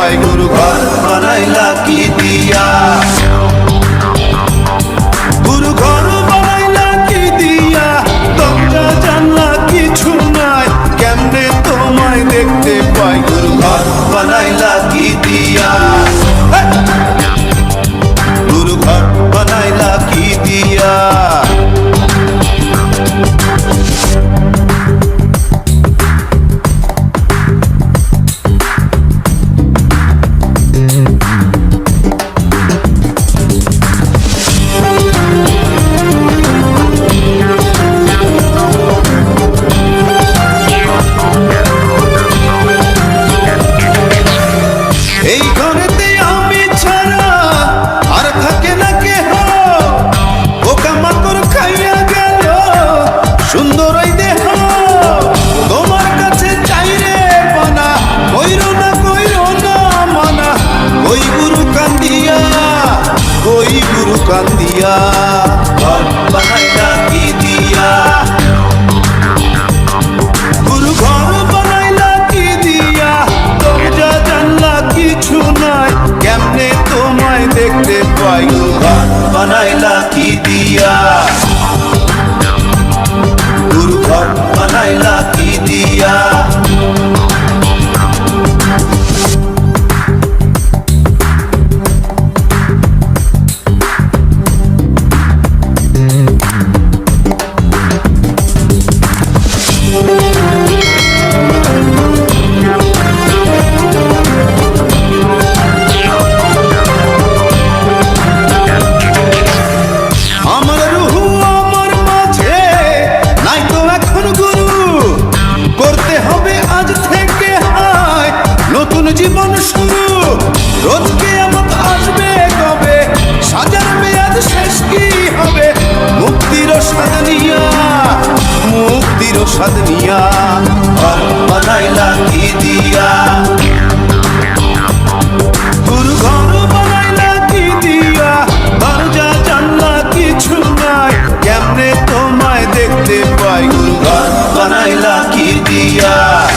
জয় গুরু ঘর বানাইলা কি দিয়া? লাকি দিয়া? জীবন শুরু। রোজকে আমত আসবে কবে? সাজার মেয়াদ শেষ কি হবে? মুক্তির সাধনিয়া মুক্তির সাধনিয়া বানাইলা কি দিয়া? Hallelujah.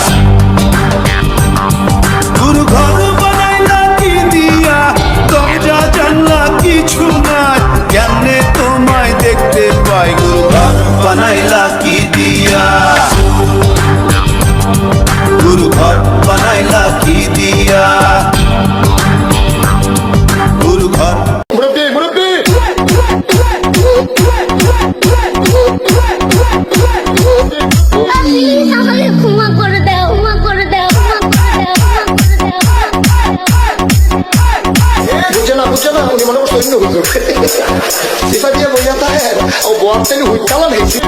Isso aqui é mulher da era. O boato ele ruim, cala a mente.